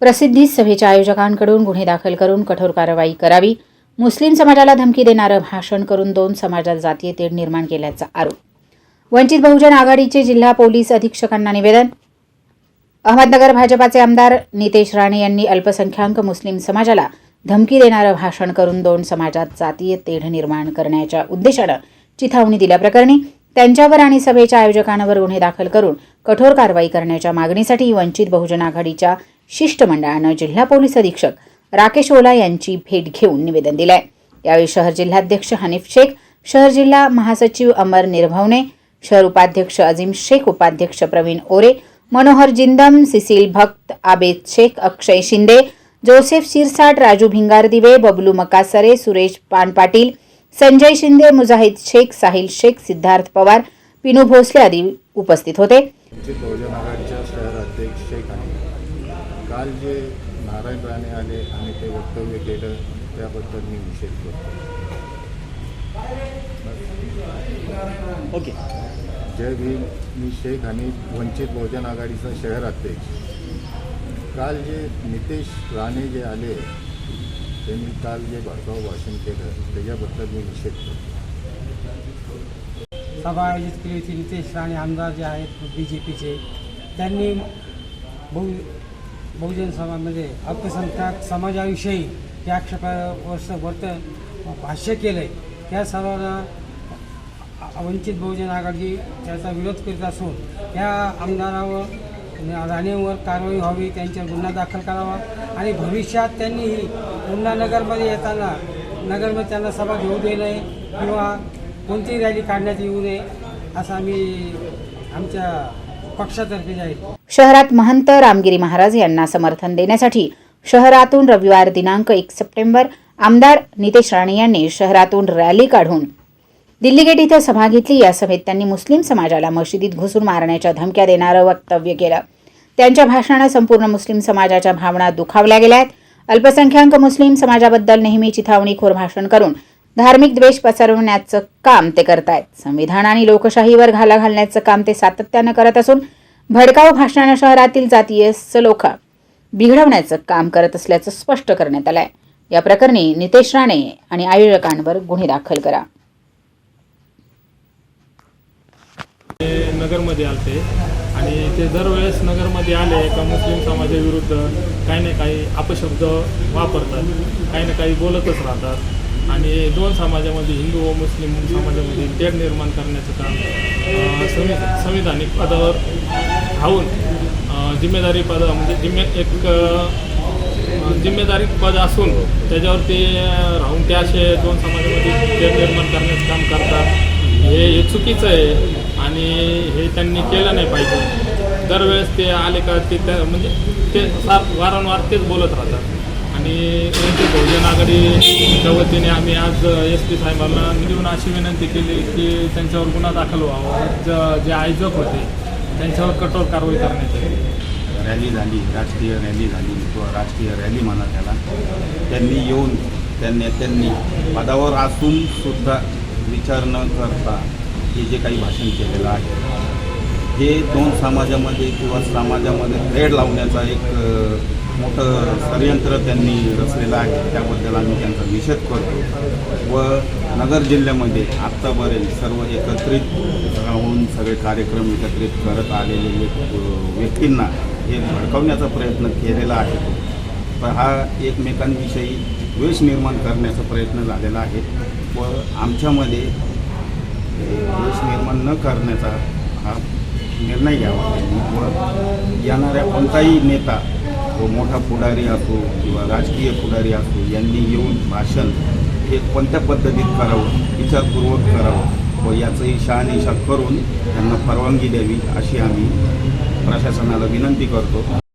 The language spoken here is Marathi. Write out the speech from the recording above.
प्रसिद्धी सभेच्या आयोजकांकडून गुन्हे दाखल करून कठोर कारवाई करावी. मुस्लिम समाजाला धमकी देणारं भाषण करून दोन समाजात जातीय तेढ निर्माण केल्याचा आरोप. वंचित बहुजन आघाडीचे जिल्हा पोलीस अधीक्षकांना निवेदन. अहमदनगर भाजपाचे आमदार नितेश राणे यांनी अल्पसंख्याक मुस्लिम समाजाला धमकी देणारं भाषण करून दोन समाजात जातीय तेढ निर्माण करण्याच्या उद्देशानं चिथावणी दिल्याप्रकरणी त्यांच्यावर आणि सभेच्या आयोजकांवर गुन्हे दाखल करून कठोर कारवाई करण्याच्या मागणीसाठी वंचित बहुजन आघाडीच्या शिष्टमंडळानं जिल्हा पोलीस अधीक्षक राकेश ओला यांची भेट घेऊन निवेदन दिलंय. यावेळी शहर जिल्हाध्यक्ष हनीफ शेख शहर जिल्हा महासचिव अमर निर्भवने शहर उपाध्यक्ष अजिम शेख उपाध्यक्ष प्रवीण ओरे मनोहर जिंदम सिसिल भक्त आबेद शेख अक्षय शिंदे जोसेफ शिरसाट राजू भिंगारदिवे बबलू मकासरे सुरेश पानपाटील संजय शिंदे मुजाहिद शेख साहिल शेख सिद्धार्थ पवार पिनू भोसले आदी उपस्थित होते. वंचित बहुजन आघाडीच्या शहर अध्यक्ष शेख आहे काल जे नारायण राणे आले आणि ते वक्तव्य केलं त्याबद्दल मी निषेध करतो. ओके. जय भीम. मी शेख आणि वंचित बहुजन आघाडीचा शहर अध्यक्ष. काल जे नितेश राणे जे आले त्यांनी काल जे भडकाऊ भाषण केलं त्याच्याबद्दल मी निषेध करतो सभा आयोजित केली होती नितेश राणे आमदार जे आहेत बी जे पीचे त्यांनी बहु बहुजन समाजामध्ये अल्पसंख्याक समाजाविषयी जे आक्षेपावर्ष वर्तन भाष्य केलं आहे त्या सर्वांना वंचित बहुजन आघाडी त्याचा विरोध करीत असून या आमदारावर राणेवर कारवाई व्हावी त्यांच्यावर गुन्हा दाखल करावा आणि भविष्यात त्यांनीही पुन्हा नगरमध्ये येताना नगरमध्ये त्यांना सभा घेऊ दे नये किंवा कोणतीही रॅली काढण्यात येऊ नये असं आम्ही आमच्या पक्षातर्फे जाहीर शहरात महंत रामगिरी महाराज यांना समर्थन देण्यासाठी शहरातून रविवार दिनांक एक सप्टेंबर आमदार नितेश राणे यांनी शहरातून रॅली काढून दिल्ली गेट इथं सभा घेतली. या सभेत त्यांनी मुस्लिम समाजाला मशिदीत घुसून मारण्याच्या धमक्या देणारं वक्तव्य केलं. त्यांच्या भाषणानं संपूर्ण मुस्लिम समाजाच्या भावना दुखावल्या गेल्या आहेत. अल्पसंख्याक मुस्लिम समाजाबद्दल नेहमी चिथावणीखोर भाषण करून धार्मिक द्वेष पसरवण्याचं काम ते करतायत. संविधान आणि लोकशाहीवर घाला घालण्याचं काम ते सातत्यानं करत असून भडकाऊ भाषणानं शहरातील जातीय सलोखा बिघडवण्याचं काम करत असल्याचं स्पष्ट करण्यात आलंय. या प्रकरणी नितेश राणे आणि आयोजकांवर गुन्हे दाखल करा. नगरमध्ये आलते. आणि ते दरवेळेस नगरमध्ये आले का मुस्लिम समाजाविरुद्ध काही ना काही अपशब्द वापरतात काही ना काही बोलतच राहतात. आणि दोन समाजामध्ये हिंदू व मुस्लिम समाजामध्ये तेढ निर्माण करण्याचं काम संवि संविधानिक पदावर राहून जिम्मेदारी पद म्हणजे जिम्मे एक जिम्मेदारी पद असून त्याच्यावरती राहून ते असे दोन समाजामध्ये तेढ निर्माण करण्याचं काम करतात. हे चुकीचं आहे. आणि हे त्यांनी केलं नाही पाहिजे. दरवेळेस ते आले का ते त्या म्हणजे ते सार वारंवार तेच बोलत राहतात. आणि वंचित बहुजन आघाडीच्या वतीने आम्ही आज एस पी साहेबांना मिळून अशी विनंती केली की त्यांच्यावर गुन्हा दाखल व्हावा. ज- जे आयोजक होते त्यांच्यावर कठोर कारवाई करण्यात रॅली झाली राजकीय रॅली झाली किंवा राजकीय रॅली म्हणा त्याला. त्यांनी येऊन त्यांनी त्यांनी पदावर असून सुद्धा विचार न करता हे जे काही भाषण केलेलं आहे हे दोन समाजामध्ये किंवा समाजामध्ये थ्रेड लावण्याचा एक मोठं षडयंत्र त्यांनी रचलेलं आहे. त्याबद्दल आम्ही त्यांचा निषेध करतो. व नगर जिल्ह्यामध्ये आत्तापर्यंत सर्व एकत्रित राहून सगळे कार्यक्रम एकत्रित करत आलेले व्यक्तींना हे भडकवण्याचा प्रयत्न केलेला आहे. तर हा एकमेकांविषयी द्वेष निर्माण करण्याचा प्रयत्न झालेला आहे. व आमच्यामध्ये द्वेष निर्माण न करण्याचा हा निर्णय घ्यावा त्यांनी व येणाऱ्या कोणताही नेता व मोठा पुढारी असो किंवा राजकीय पुढारी असो यांनी येऊन भाषण हे कोणत्या पद्धतीत करावं विचारपूर्वक करावं व याचंही शहानिशा करून त्यांना परवानगी द्यावी अशी आम्ही प्रशासनाला विनंती करतो.